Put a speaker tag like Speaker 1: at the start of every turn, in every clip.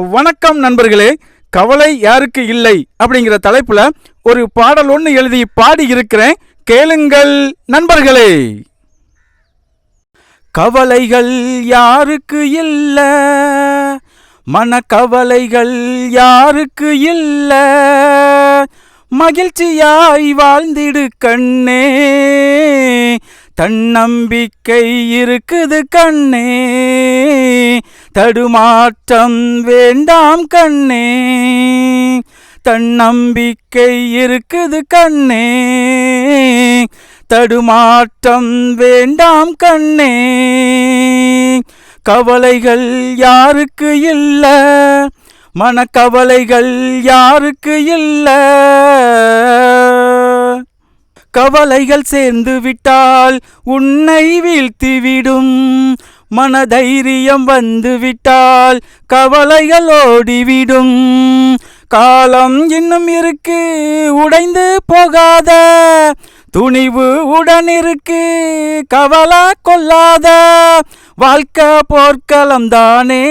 Speaker 1: வணக்கம் நண்பர்களே கவலை யாருக்கு இல்லை அப்படிங்கிற தலைப்புல ஒரு பாடல் ஒன்று எழுதி பாடி இருக்கிறேன் கேளுங்கள் நண்பர்களே. கவலைகள் யாருக்கு இல்லை? மனக்கவலைகள் யாருக்கு இல்லை? மகிழ்ச்சியாய் வாழ்ந்திடு கண்ணே. தன்னம்பிக்கை இருக்குது கண்ணே. தடுமாற்றம் வேண்டாம் கண்ணே. தன்னம்பிக்கை இருக்குது கண்ணே. தடுமாற்றம் வேண்டாம் கண்ணே. கவலைகள் யாருக்கு இல்ல? மனக்கவலைகள் யாருக்கு இல்ல? கவலைகள் சேர்ந்து விட்டால் உன்னை வீழ்த்திவிடும். மனதைரியம் வந்துவிட்டால் கவலைகள் ஓடிவிடும். காலம் இன்னும் இருக்கு உடைந்து போகாத. துணிவு உடனிருக்கு கவலை கொள்ளாத. வாழ்க்கை போர்க்களம் தானே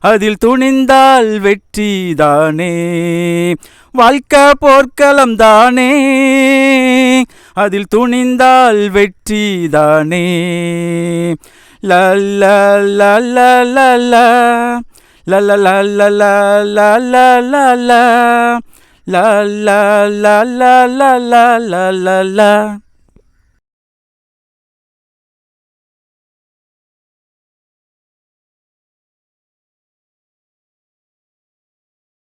Speaker 1: அதில் துணிந்தால் வெற்றி தானே. வாழ்க்கை போர்க்களம் தானே. அதில் துணிந்தால் வெற்றி தானே ல லல்ல ல ல ல ல